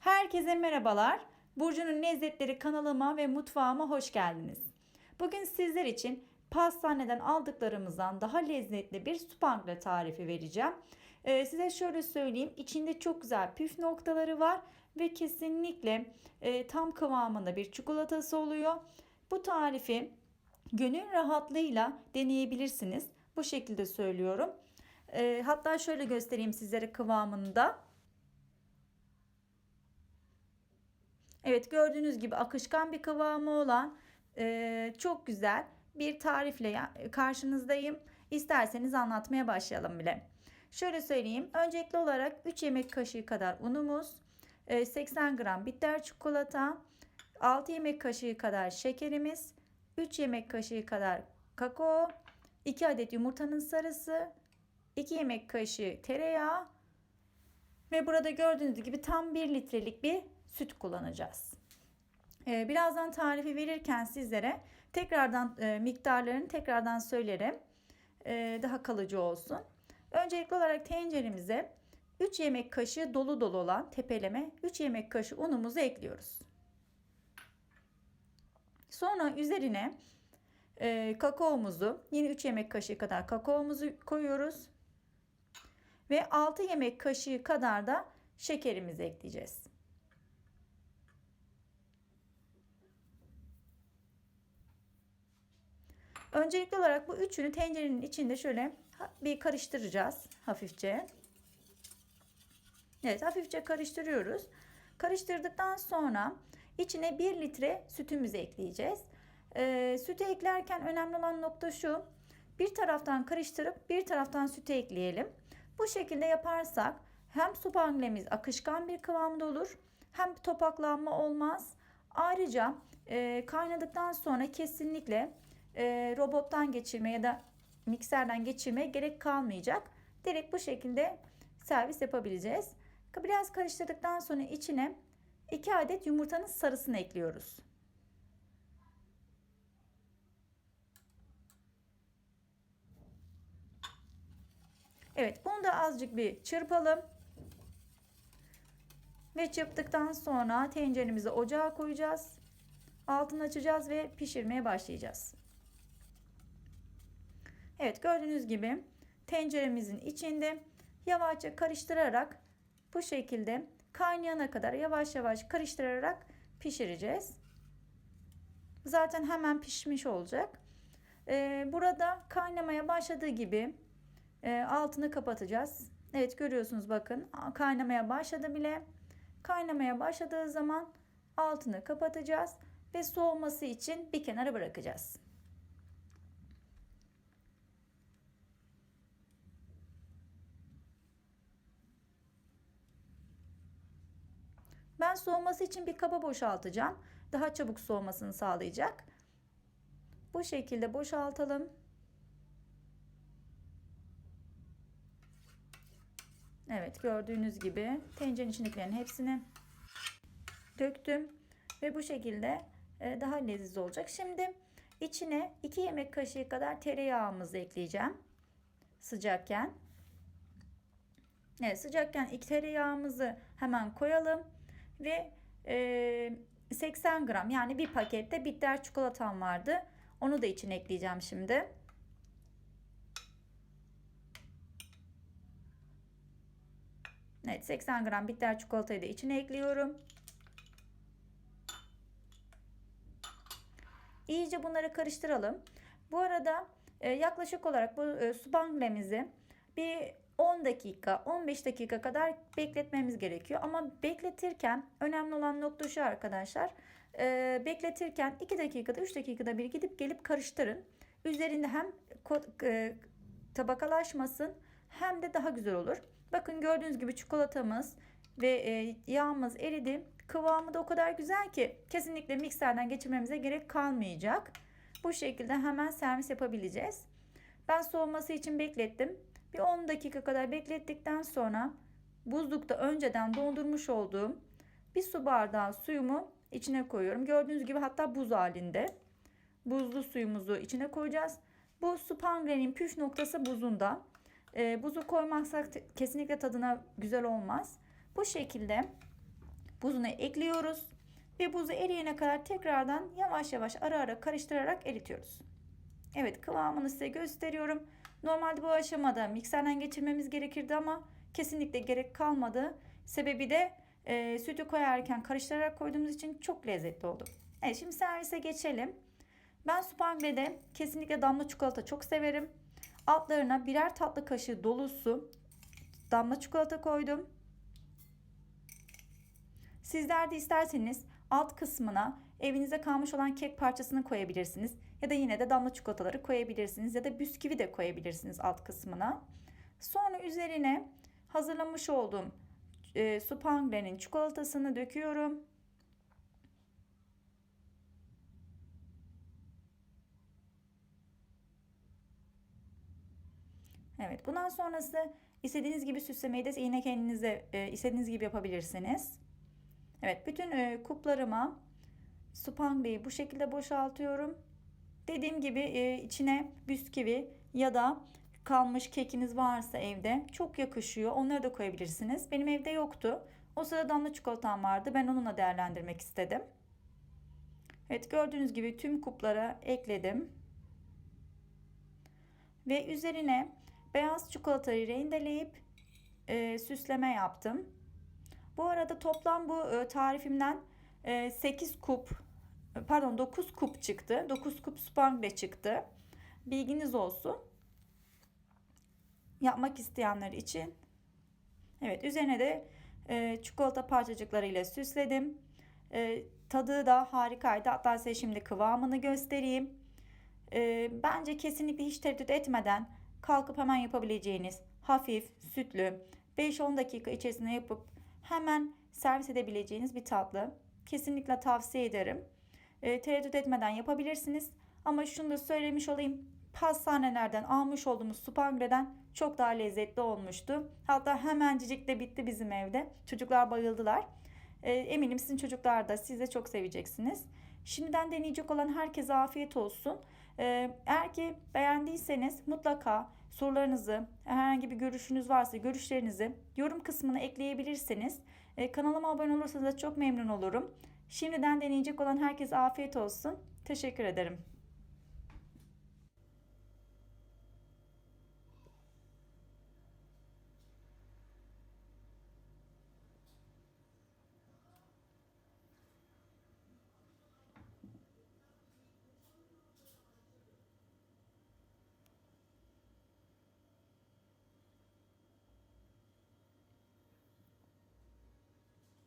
Herkese merhabalar. Burcu'nun Lezzetleri kanalıma ve mutfağıma hoş geldiniz. Bugün sizler için pastaneden aldıklarımızdan daha lezzetli bir spangle tarifi vereceğim. Ee, size şöyle söyleyeyim. içinde çok güzel püf noktaları var ve kesinlikle e, tam kıvamında bir çikolatası oluyor. Bu tarifi gönül rahatlığıyla deneyebilirsiniz. Bu şekilde söylüyorum. Ee, hatta şöyle göstereyim sizlere kıvamında. Evet gördüğünüz gibi akışkan bir kıvamı olan e, çok güzel bir tarifle karşınızdayım. İsterseniz anlatmaya başlayalım bile. Şöyle söyleyeyim. Öncelikli olarak 3 yemek kaşığı kadar unumuz, 80 gram bitter çikolata, 6 yemek kaşığı kadar şekerimiz, 3 yemek kaşığı kadar kakao, 2 adet yumurtanın sarısı, 2 yemek kaşığı tereyağı ve burada gördüğünüz gibi tam 1 litrelik bir süt kullanacağız. Ee, birazdan tarifi verirken sizlere tekrardan e, miktarlarını tekrardan söylerim. Ee, daha kalıcı olsun. Öncelikli olarak tenceremize 3 yemek kaşığı dolu dolu olan tepeleme 3 yemek kaşığı unumuzu ekliyoruz. Sonra üzerine e, kakaomuzu yine 3 yemek kaşığı kadar kakaomuzu koyuyoruz. Ve 6 yemek kaşığı kadar da şekerimizi ekleyeceğiz. Öncelikli olarak bu üçünü tencerenin içinde şöyle bir karıştıracağız hafifçe. Evet hafifçe karıştırıyoruz. Karıştırdıktan sonra içine 1 litre sütümüzü ekleyeceğiz. Ee, sütü eklerken önemli olan nokta şu. Bir taraftan karıştırıp bir taraftan sütü ekleyelim. Bu şekilde yaparsak hem supanglemiz akışkan bir kıvamda olur hem topaklanma olmaz. Ayrıca e, kaynadıktan sonra kesinlikle e, robottan geçirme ya da mikserden geçirmeye gerek kalmayacak. Direkt bu şekilde servis yapabileceğiz. Biraz karıştırdıktan sonra içine 2 adet yumurtanın sarısını ekliyoruz. Evet bunu da azıcık bir çırpalım. Ve çırptıktan sonra tenceremizi ocağa koyacağız. Altını açacağız ve pişirmeye başlayacağız. Evet gördüğünüz gibi tenceremizin içinde yavaşça karıştırarak bu şekilde kaynayana kadar yavaş yavaş karıştırarak pişireceğiz. Zaten hemen pişmiş olacak. Ee, burada kaynamaya başladığı gibi e, altını kapatacağız. Evet görüyorsunuz bakın kaynamaya başladı bile. Kaynamaya başladığı zaman altını kapatacağız ve soğuması için bir kenara bırakacağız. Ben soğuması için bir kaba boşaltacağım. Daha çabuk soğumasını sağlayacak. Bu şekilde boşaltalım. Evet gördüğünüz gibi tencerenin içindekilerin hepsini döktüm. Ve bu şekilde e, daha leziz olacak. Şimdi içine 2 yemek kaşığı kadar tereyağımızı ekleyeceğim. Sıcakken. Evet sıcakken ilk tereyağımızı hemen koyalım ve e, 80 gram yani bir pakette bitter çikolatam vardı. Onu da içine ekleyeceğim şimdi. Evet 80 gram bitter çikolatayı da içine ekliyorum. İyice bunları karıştıralım. Bu arada e, yaklaşık olarak bu e, subanglemizi bir 10 dakika 15 dakika kadar bekletmemiz gerekiyor. Ama bekletirken önemli olan nokta şu arkadaşlar. E, bekletirken 2 dakikada 3 dakikada bir gidip gelip karıştırın. Üzerinde hem tabakalaşmasın hem de daha güzel olur. Bakın gördüğünüz gibi çikolatamız ve e, yağımız eridi. Kıvamı da o kadar güzel ki kesinlikle mikserden geçirmemize gerek kalmayacak. Bu şekilde hemen servis yapabileceğiz. Ben soğuması için beklettim. Bir 10 dakika kadar beklettikten sonra buzlukta önceden dondurmuş olduğum bir su bardağı suyumu içine koyuyorum. Gördüğünüz gibi hatta buz halinde. Buzlu suyumuzu içine koyacağız. Bu supangrenin püf noktası buzunda. E, buzu koymazsak kesinlikle tadına güzel olmaz. Bu şekilde buzunu ekliyoruz ve buzu eriyene kadar tekrardan yavaş yavaş ara ara karıştırarak eritiyoruz. Evet kıvamını size gösteriyorum. Normalde bu aşamada mikserden geçirmemiz gerekirdi ama kesinlikle gerek kalmadı. Sebebi de e, sütü koyarken karıştırarak koyduğumuz için çok lezzetli oldu. Evet şimdi servise geçelim. Ben Spangle'de kesinlikle damla çikolata çok severim. Altlarına birer tatlı kaşığı dolusu damla çikolata koydum. Sizler de isterseniz alt kısmına evinizde kalmış olan kek parçasını koyabilirsiniz. Ya da yine de damla çikolataları koyabilirsiniz. Ya da bisküvi de koyabilirsiniz alt kısmına. Sonra üzerine hazırlamış olduğum e, Spangle'nin çikolatasını döküyorum. Evet bundan sonrası istediğiniz gibi süslemeyi de yine kendinize e, istediğiniz gibi yapabilirsiniz. Evet bütün e, kuplarıma Spangle'yi bu şekilde boşaltıyorum. Dediğim gibi e, içine bisküvi ya da kalmış kekiniz varsa evde çok yakışıyor. Onları da koyabilirsiniz. Benim evde yoktu. O sırada damla çikolatam vardı. Ben onunla değerlendirmek istedim. Evet gördüğünüz gibi tüm kuplara ekledim. Ve üzerine beyaz çikolatayı rendeleyip e, süsleme yaptım. Bu arada toplam bu e, tarifimden e, 8 kup pardon 9 kup çıktı. 9 kup spangle çıktı. Bilginiz olsun. Yapmak isteyenler için. Evet üzerine de e, çikolata parçacıklarıyla süsledim. E, tadı da harikaydı. Hatta size şimdi kıvamını göstereyim. E, bence kesinlikle hiç tereddüt etmeden kalkıp hemen yapabileceğiniz hafif, sütlü 5-10 dakika içerisinde yapıp hemen servis edebileceğiniz bir tatlı. Kesinlikle tavsiye ederim. E, tereddüt etmeden yapabilirsiniz. Ama şunu da söylemiş olayım. Pastanelerden almış olduğumuz Spangle'den çok daha lezzetli olmuştu. Hatta hemencik de bitti bizim evde. Çocuklar bayıldılar. E, eminim sizin çocuklar da siz de çok seveceksiniz. Şimdiden deneyecek olan herkese afiyet olsun. E, eğer ki beğendiyseniz mutlaka sorularınızı, herhangi bir görüşünüz varsa görüşlerinizi yorum kısmına ekleyebilirsiniz. E, kanalıma abone olursanız da çok memnun olurum. Şimdiden deneyecek olan herkese afiyet olsun. Teşekkür ederim.